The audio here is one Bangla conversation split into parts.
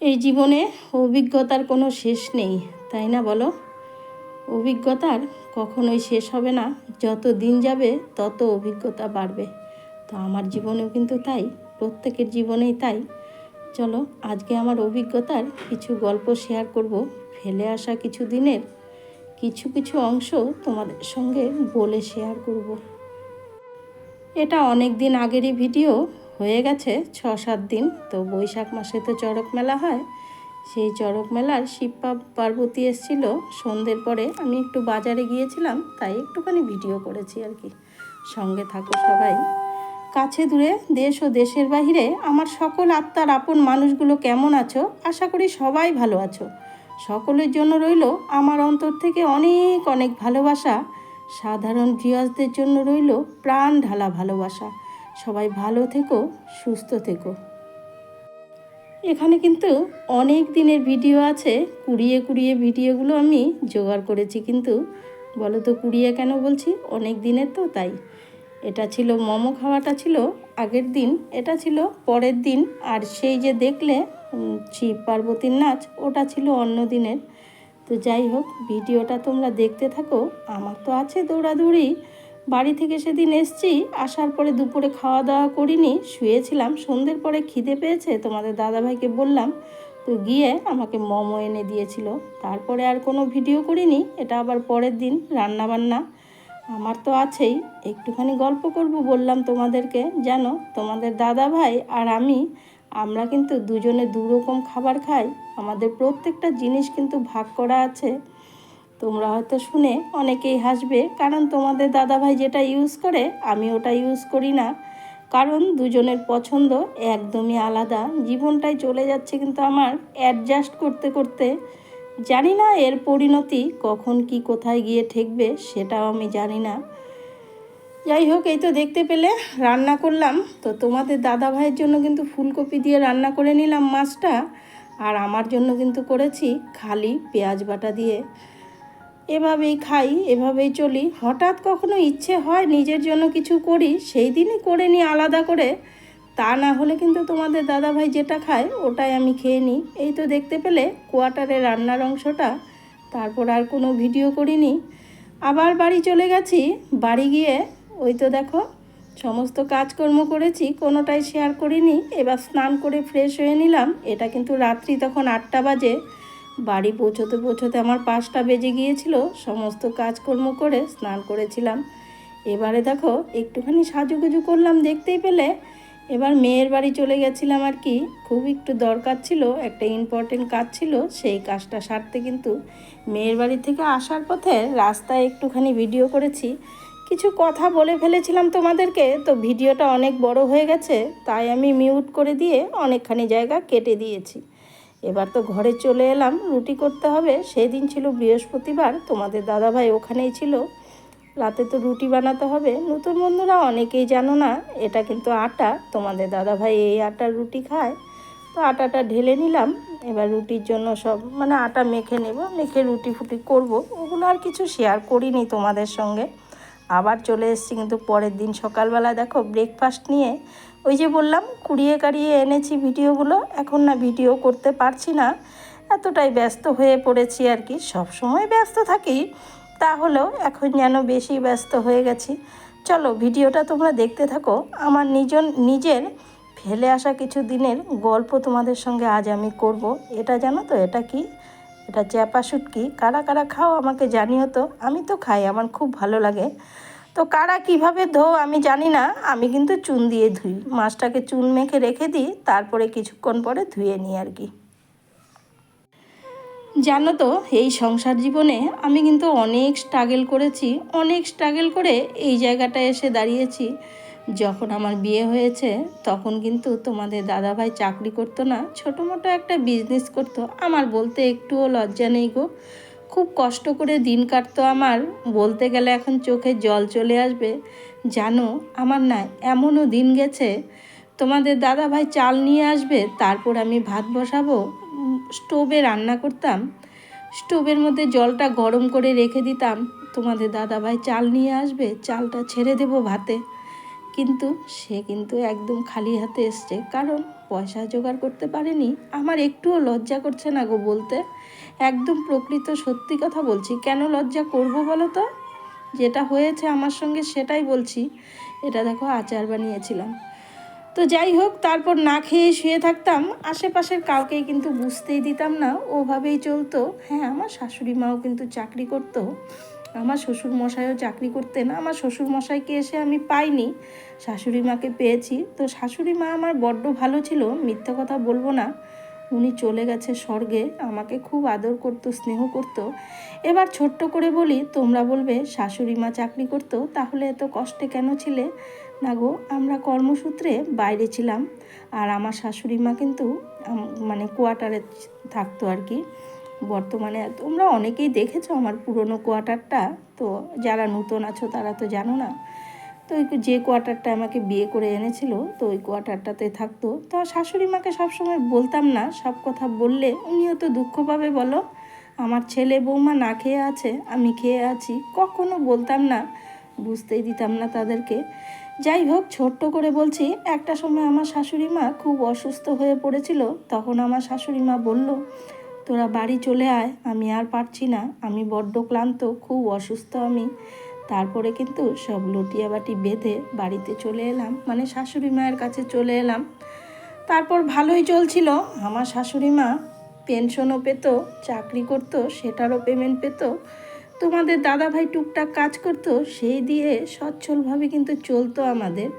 এই জীবনে অভিজ্ঞতার কোনো শেষ নেই, তাই না বলো? অভিজ্ঞতার কখনোই শেষ হবে না, যত দিন যাবে তত অভিজ্ঞতা বাড়বে। তো আমার জীবনেও কিন্তু তাই, প্রত্যেকের জীবনেই তাই। চলো, আজকে আমার অভিজ্ঞতার কিছু গল্প শেয়ার করব। ফেলে আসা কিছু দিনের কিছু কিছু অংশ তোমাদের সঙ্গে বলে শেয়ার করব। এটা অনেক দিন আগেরই ভিডিও হয়ে গেছে ছ সাত দিন। তো বৈশাখ মাসে তো চড়ক মেলা হয়। সেই চড়ক মেলার শিবপা পার্বতী এসেছিল। সন্ধ্যের পরে আমি একটু বাজারে গিয়েছিলাম, তাই একটুখানি ভিডিও করেছি আর কি। সঙ্গে থাকো সবাই। কাছে দূরে দেশ ও দেশের বাহিরে আমার সকল আত্মার আপন মানুষগুলো কেমন আছো? আশা করি সবাই ভালো আছো। সকলের জন্য রইল আমার অন্তর থেকে অনেক অনেক ভালোবাসা। সাধারণ ভিউয়ার্সদের জন্য রইল প্রাণ ঢালা ভালোবাসা। সবাই ভালো থেকো, সুস্থ থেকো। এখানে কিন্তু অনেক দিনের ভিডিও আছে, কুড়িয়ে কুড়িয়ে ভিডিওগুলো আমি জোগাড় করেছি কিন্তু বলো তো কুড়িয়ে কেন বলছি? অনেক দিনের তো তাই। এটা ছিল মোমো খাওয়াটা ছিল আগের দিন, এটা ছিল পরের দিন, আর সেই যে দেখলে শিব পার্বতীর নাচ, ওটা ছিল অন্য দিনের। তো যাই হোক, ভিডিওটা তোমরা দেখতে থাকো, আমার তো আছে দৌড়াদৌড়ি। বাড়ি থেকে সেদিন এসছি, আসার পরে দুপুরে খাওয়া দাওয়া করিনি, শুয়েছিলাম, সন্ধ্যের পরে খিদে পেয়েছে, তোমাদের দাদাভাইকে বললাম তো গিয়ে আমাকে মোমো এনে দিয়েছিল। তারপরে আর কোনো ভিডিও করিনি, এটা আবার পরের দিন রান্না বান্না আমার তো আছেই, একটুখানি গল্প করব বললাম তোমাদেরকে জানো তোমাদের দাদা ভাই আর আমি, আমরা কিন্তু দুজনে দু রকম খাবার খাই, আমাদের প্রত্যেকটা জিনিস কিন্তু ভাগ করা আছে। তোমরা হয়তো শুনে অনেকেই হাসবে, কারণ তোমাদের দাদাভাই যেটা ইউজ করে, আমি ওটা ইউজ করি না। কারণ দুজনের পছন্দ একদমই আলাদা। জীবনটাই চলে যাচ্ছে কিন্তু আমার অ্যাডজাস্ট করতে করতে। জানি না এর পরিণতি কখন কি কোথায় গিয়ে ঠেকবে, সেটাও আমি জানি না। যাই হোক, এই তো দেখতে পেলে, রান্না করলাম। তো তোমাদের দাদা ভাইয়ের জন্য কিন্তু ফুলকপি দিয়ে রান্না করে নিলাম মাছটা। আর আমার জন্য কিন্তু করেছি খালি পেঁয়াজ বাটা দিয়ে। এভাবেই খাই, এভাবেই চলি। হঠাৎ কখনো ইচ্ছে হয় নিজের জন্য কিছু করি, সেই দিনই করে নিই আলাদা করে। তা না হলে কিন্তু তোমাদের দাদাভাই যেটা খায়, ওটাই আমি খেয়ে নিই। এই তো দেখতে পেলে কোয়ার্টারে রান্নার অংশটা। তারপর আর কোনো ভিডিও করিনি। আবার বাড়ি চলে গেছি। বাড়ি গিয়ে ওই তো দেখো, সমস্ত কাজকর্ম করেছি, কোনোটাই শেয়ার করিনি। এবার স্নান করে ফ্রেশ হয়ে নিলাম। এটা কিন্তু রাত্রি তখন আটটা বাজে। বাড়ি পৌঁছতে পৌঁছতে আমার পাঁচটা বেজে গিয়েছিল, সমস্ত কাজকর্ম করে স্নান করেছিলাম। এবারে দেখো, একটুখানি সাজুগুজু করলাম দেখতেই পেলে, এবার মেয়ের বাড়ি চলে গেছিলাম আর কি। খুব একটু দরকার ছিল, একটা ইম্পর্টেন্ট কাজ ছিল, সেই কাজটা সারতে কিন্তু মেয়ের বাড়ি থেকে আসার পথে রাস্তায় একটুখানি ভিডিও করেছি। কিছু কথা বলে ফেলেছিলাম তোমাদেরকে, তো ভিডিওটা অনেক বড় হয়ে গেছে, তাই আমি মিউট করে দিয়ে অনেকখানি জায়গা কেটে দিয়েছি। এবার তো ঘরে চলে এলাম, রুটি করতে হবে। সেই দিন ছিল বৃহস্পতিবার, তোমাদের দাদাভাই ওখানেই ছিল। রাতে তো রুটি বানাতে হবে। নতুন বন্ধুরা অনেকেই জানো না, এটা কিন্তু আটা। তোমাদের দাদাভাই এই আটার রুটি খায়। তো আটাটা ঢেলে নিলাম। এবার রুটির জন্য সব মানে আটা মেখে নেব, মেখে রুটি ফুটি করব। ওগুলো আর কিছু শেয়ার করিনি তোমাদের সঙ্গে। আবার চলে এসেছি কিন্তু পরের দিন সকালবেলা দেখো ব্রেকফাস্ট নিয়ে ওই যে বললাম, কুড়িয়ে কাড়িয়ে এনেছি ভিডিওগুলো, এখন না ভিডিও করতে পারছি না, এতটাই ব্যস্ত হয়ে পড়েছি আর কি। সব সময় ব্যস্ত থাকি, তাহলেও এখন যেন বেশি ব্যস্ত হয়ে গেছি। চলো ভিডিওটা তোমরা দেখতে থাকো, আমার নিজন নিজের ফেলে আসা কিছু দিনের গল্প তোমাদের সঙ্গে আজ আমি করব। এটা জানো তো, এটা কি? এটা চ্যাপা শুটকি। কারা কারা খাও আমাকে জানিও তো। আমি তো খাই, আমার খুব ভালো লাগে। তো কারা কীভাবে ধো আমি জানি না। আমি কিন্তু চুন দিয়ে ধুই। মাছটাকে চুন মেখে রেখে দিই, তারপরে কিছুক্ষণ পরে ধুয়ে নিই আর কি। জানো তো, এই সংসার জীবনে আমি কিন্তু অনেক স্ট্রাগল করেছি, অনেক স্ট্রাগল করে এই জায়গাটায় এসে দাঁড়িয়েছি। যখন আমার বিয়ে হয়েছে, তখন কিন্তু তোমাদের দাদাভাই চাকরি করতো না ছোটো মোটো একটা বিজনেস করতো। আমার বলতে একটুও লজ্জা নেই গো। খুব কষ্ট করে দিন কাটতো আমার। বলতে গেলে এখন চোখে জল চলে আসবে। জানো, আমার না এমনও দিন গেছে, তোমাদের দাদাভাই চাল নিয়ে আসবে, তারপর আমি ভাত বসাবো স্টোভে রান্না করতাম। স্টোভের মধ্যে জলটা গরম করে রেখে দিতাম। তোমাদের দাদাভাই চাল নিয়ে আসবে, চালটা ছেড়ে দেবো ভাতে। কিন্তু সে কিন্তু একদম খালি হাতে এসছে। কারণ পয়সা জোগাড় করতে পারেনি। আমার একটুও লজ্জা করছে না গো বলতে। একদম প্রকৃত সত্যি কথা বলছি। কেন লজ্জা করব বলো তো? যেটা হয়েছে আমার সঙ্গে সেটাই বলছি। এটা দেখো আচার বানিয়েছিলাম। তো যাই হোক, তারপর না খেয়ে শুয়ে থাকতাম। আশেপাশের কাউকেই কিন্তু বুঝতেই দিতাম না। ওভাবেই চলতো। হ্যাঁ আমার শাশুড়ি মাও কিন্তু চাকরি করতো। আমার শ্বশুর মশাইও চাকরি করতেন, আমার শ্বশুর মশাইকে এসে আমি পাইনি শাশুড়ি মাকে পেয়েছি। তো শাশুড়ি মা আমার বড্ড ভালো ছিল, মিথ্যা কথা বলব না। উনি চলে গেছে স্বর্গে, আমাকে খুব আদর করতো, স্নেহ করতো। এবার ছোট্ট করে বলি, তোমরা বলবে শাশুড়ি মা চাকরি করতো, তাহলে এত কষ্টে কেন ছিলে? না গো, আমরা কর্মসূত্রে বাইরে ছিলাম, আর আমার শাশুড়ি মা কিন্তু মানে কোয়ার্টারে থাকতো আর কি। বর্তমানে তোমরা অনেকেই দেখেছ আমার পুরনো কোয়ার্টারটা। তো যারা নতুন আছো তারা তো জানো না। তো ওই যে কোয়ার্টারটা আমাকে বিয়ে করে এনেছিল, তো ওই কোয়ার্টারটাতে থাকতো। তো শাশুড়ি মাকে সবসময় বলতাম না, সব কথা বললে উনিও তো দুঃখ পাবে বলো। আমার ছেলে বৌমা না খেয়ে আছে, আমি খেয়ে আছি, কখনো বলতাম না, বুঝতেই দিতাম না তাদেরকে। যাই হোক, ছোট্ট করে বলছি, একটা সময় আমার শাশুড়ি মা খুব অসুস্থ হয়ে পড়েছিল, তখন আমার শাশুড়ি মা বলল তোরা বাড়ি চলে আয়, আমি আর পারছি না। আমি বড্ড ক্লান্ত, খুব অসুস্থ আমি। তারপরে কিন্তু সব লটিয়া বাটি বেঁধে বাড়িতে চলে এলাম। মানে শাশুড়ি মায়ের কাছে চলে এলাম। তারপর ভালোই চলছিল। আমার শাশুড়ি মা পেনশনও পেত, চাকরি করতো, সেটারও পেমেন্ট পেত। তোমাদের দাদা ভাই টুকটাক কাজ করতো, সেই দিয়ে সচ্ছলভাবে কিন্তু চলতো আমাদের।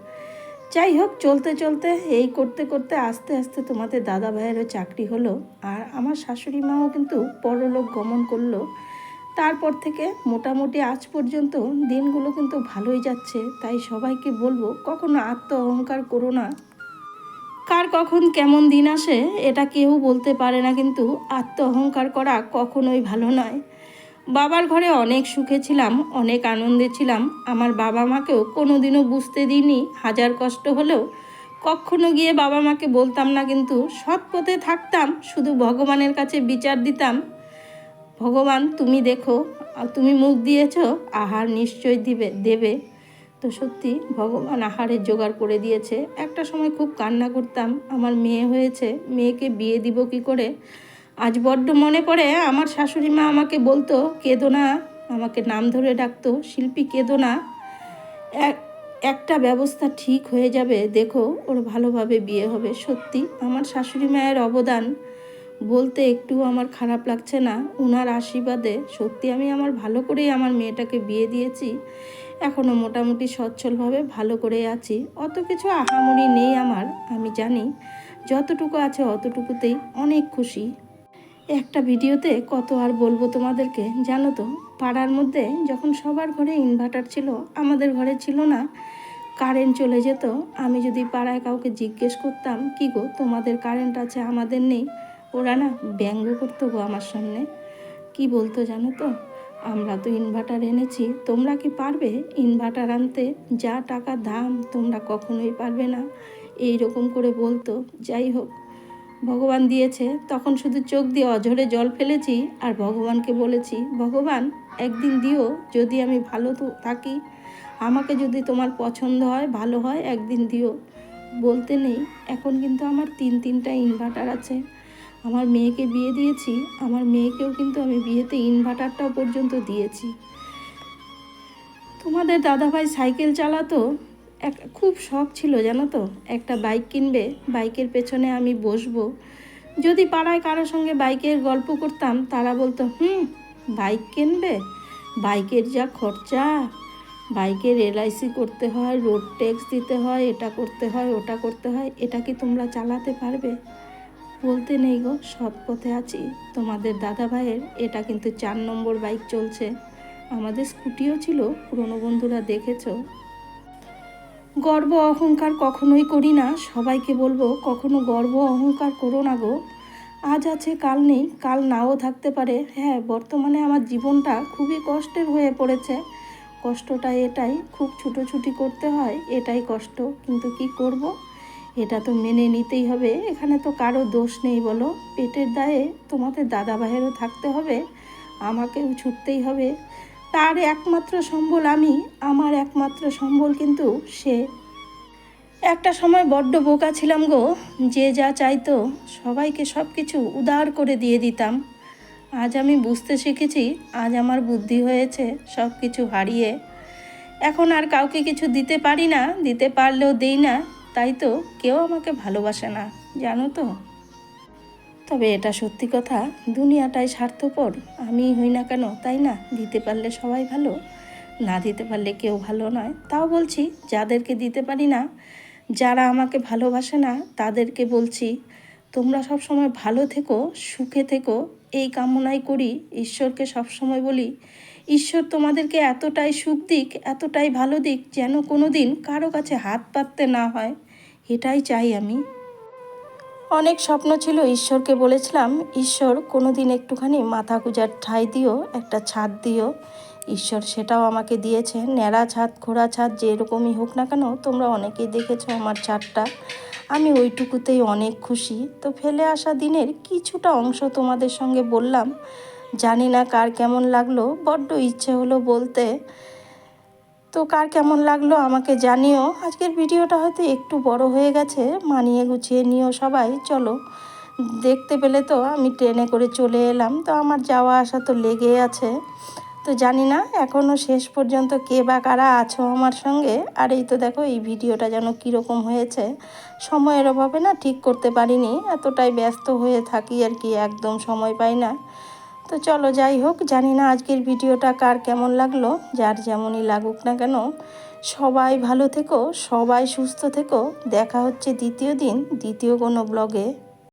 যাই হোক, চলতে চলতে, এই করতে করতে, আস্তে আস্তে তোমাদের দাদা ভাইয়েরও চাকরি হলো। আর আমার শাশুড়ি মাও কিন্তু পরলোক গমন করল। তারপর থেকে মোটামুটি আজ পর্যন্ত দিনগুলো কিন্তু ভালোই যাচ্ছে। তাই সবাইকে বলব, কখনো আত্ম অহংকার করো না। কার কখন কেমন দিন আসে, এটা কেউ বলতে পারে না। কিন্তু আত্ম অহংকার করা কখনোই ভালো নয়। বাবার ঘরে অনেক সুখে ছিলাম, অনেক আনন্দে ছিলাম। আমার বাবা মাকেও কোনোদিনও বুঝতে দিইনি। হাজার কষ্ট হলেও কখনো গিয়ে বাবা মাকে বলতাম না, কিন্তু সৎ পথে থাকতাম, শুধু ভগবানের কাছে বিচার দিতাম। ভগবান, তুমি দেখো তুমি মুখ দিয়েছ, আহার নিশ্চয় দিবে, দেবে। তো সত্যি, ভগবান আহারের জোগাড় করে দিয়েছে। একটা সময় খুব কান্না করতাম। আমার মেয়ে হয়েছে, মেয়েকে বিয়ে দিব কি করে? আজ বড্ড মনে পড়ে, আমার শাশুড়ি মা আমাকে বলতো, কেঁদো না, আমাকে নাম ধরে ডাকতো, শিল্পী কেঁদো না। এক- একটা ব্যবস্থা ঠিক হয়ে যাবে, দেখো, ওর ভালোভাবে বিয়ে হবে। সত্যি, আমার শাশুড়ি মায়ের অবদান বলতে একটু আমার খারাপ লাগছে না। ওনার আশীর্বাদে সত্যি আমি আমার ভালো করেই আমার মেয়েটাকে বিয়ে দিয়েছি। এখনও মোটামুটি সচ্ছলভাবে ভালো করে আছি। অত কিছু আহামরি নেই আমার, আমি জানি। যতটুকু আছে অতটুকুতেই অনেক খুশি। একটা ভিডিওতে কত আর বলব তোমাদেরকে, জানো তো? পাড়ার মধ্যে যখন সবার ঘরে ইনভার্টার ছিল, আমাদের ঘরে ছিল না। কারেন্ট চলে যেত। আমি যদি পাড়ায় কাউকে জিজ্ঞেস করতাম, কি গো, তোমাদের কারেন্ট আছে, আমাদের নেই? ওরা না ব্যঙ্গ করতো গো আমার সামনে। কি বলতো জানো তো? আমরা তো ইনভার্টার এনেছি। তোমরা কি পারবে ইনভার্টার আনতে? যা টাকা দাম, তোমরা কখনোই পারবে না। এই রকম করে বলতো। যাই হোক ভগবান দিয়েছে, তখন শুধু চোখ দিয়ে অঝরে জল ফেলেছি আর ভগবানকে বলেছি, ভগবান, একদিন দিও, যদি আমি ভালো থাকি। আমাকে যদি তোমার পছন্দ হয়, ভালো হয়, একদিন দিও। বলতে নেই, এখন কিন্তু আমার তিন তিনটা ইনভার্টার আছে। আমার মেয়েকে বিয়ে দিয়েছি, আমার মেয়েকেও কিন্তু আমি বিয়েতে ইনভার্টারটাও পর্যন্ত দিয়েছি। তোমাদের দাদাভাই সাইকেল চালাতো এক, খুব শখ ছিল, জানো তো? একটা বাইক কিনবে বাইকের পেছনে আমি বসবো। যদি পাড়ায় কারোর সঙ্গে বাইকের গল্প করতাম, তারা বলতো, হুম বাইক কিনবে? বাইকের যা খরচা। বাইকের এলআইসি করতে হয় রোড ট্যাক্স দিতে হয়, এটা করতে হয়, ওটা করতে হয়, এটা কি তোমরা চালাতে পারবে? বলতে নেই গো, সৎ পথে আছি। তোমাদের দাদা ভাইয়ের এটা কিন্তু চার নম্বর বাইক চলছে। আমাদের স্কুটিও ছিল, পুরনো বন্ধুরা দেখেছ। গর্ব অহংকার কখনোই করি না। সবাইকে বলব, কখনো গর্ব অহংকার করো না গো। আজ আছে, কাল নেই, কাল নাও থাকতে পারে। হ্যাঁ বর্তমানে আমার জীবনটা খুবই কষ্টের হয়ে পড়েছে। কষ্টটা এটাই, খুব ছুটোছুটি করতে হয়, এটাই কষ্ট। কিন্তু কি করব? এটা তো মেনে নিতেই হবে। এখানে তো কারও দোষ নেই বলো। পেটের দায়ে তোমাদের দাদা ভাইয়েরও থাকতে হবে, আমাকেও ছুটতেই হবে। তার একমাত্র সম্বল আমি, আমার একমাত্র সম্বল কিন্তু সে। একটা সময় বড্ড বোকা ছিলাম গো, যে যা চাইতো সবাইকে সব কিছু উদার করে দিয়ে দিতাম। আজ আমি বুঝতে শিখেছি, আজ আমার বুদ্ধি হয়েছে সব কিছু হারিয়ে। এখন আর কাউকে কিছু দিতে পারি না, দিতে পারলেও দেই না, তাই তো কেউ আমাকে ভালোবাসে না, জানো তো? তবে এটা সত্যি কথা, দুনিয়াটাই স্বার্থপর। আমি হই না কেন, তাই না? দিতে পারলে সবাই ভালো, না দিতে পারলে কেউ ভালো নয়। তাও বলছি, যাদেরকে দিতে পারি না, যারা আমাকে ভালোবাসে না, তাদেরকে বলছি, তোমরা সব সময় ভালো থেকো, সুখে থেকো, এই কামনাই করি, ঈশ্বরকে সব সময় বলি, ঈশ্বর তোমাদেরকে এতটাই সুখ দিক, এতটাই ভালো দিক, যেন কোনো দিন কারও কাছে হাত পাততে না হয়। এটাই চাই আমি। অনেক স্বপ্ন ছিল ঈশ্বরকে বলেছিলাম, ঈশ্বর কোনো দিন একটুখানি মাথা গুজার ঠাই দিও, একটা ছাদ দিও। ঈশ্বর সেটাও আমাকে দিয়েছে, ন্যাড়া ছাদ খোড়া ছাদ, যেরকমই হোক না কেন, তোমরা অনেকেই দেখেছ আমার ছাদটা। আমি ওইটুকুতেই অনেক খুশি। তো ফেলে আসা দিনের কিছুটা অংশ তোমাদের সঙ্গে বললাম। জানি না কার কেমন লাগল, বড্ড ইচ্ছে হলো বলতে। তো কার কেমন লাগল আমাকে জানিও। আজকের ভিডিওটা হয়তো একটু বড় হয়ে গেছে, মানিয়ে গুছিয়ে নিও সবাই, চলো। দেখতে পেলে তো আমি ট্রেনে করে চলে এলাম, তো আমার যাওয়া আসা তো লেগে আছে। তো জানি না এখনও শেষ পর্যন্ত কে বা কারা আছো আমার সঙ্গে। আর এই তো দেখো, এই ভিডিওটা যেন কীরকম হয়েছে, সময়ের অভাবে না ঠিক করতে পারিনি, এতটাই ব্যস্ত হয়ে থাকি আর কি, একদম সময় পাই না। তো চলো যাই হোক, জানি না আজকের ভিডিওটা কার কেমন লাগল, যার যেমনই লাগুক না কেন। সবাই ভালো থেকো, সবাই সুস্থ থেকো। দেখা হচ্ছে দ্বিতীয় দিন, দ্বিতীয় কোনো ব্লগে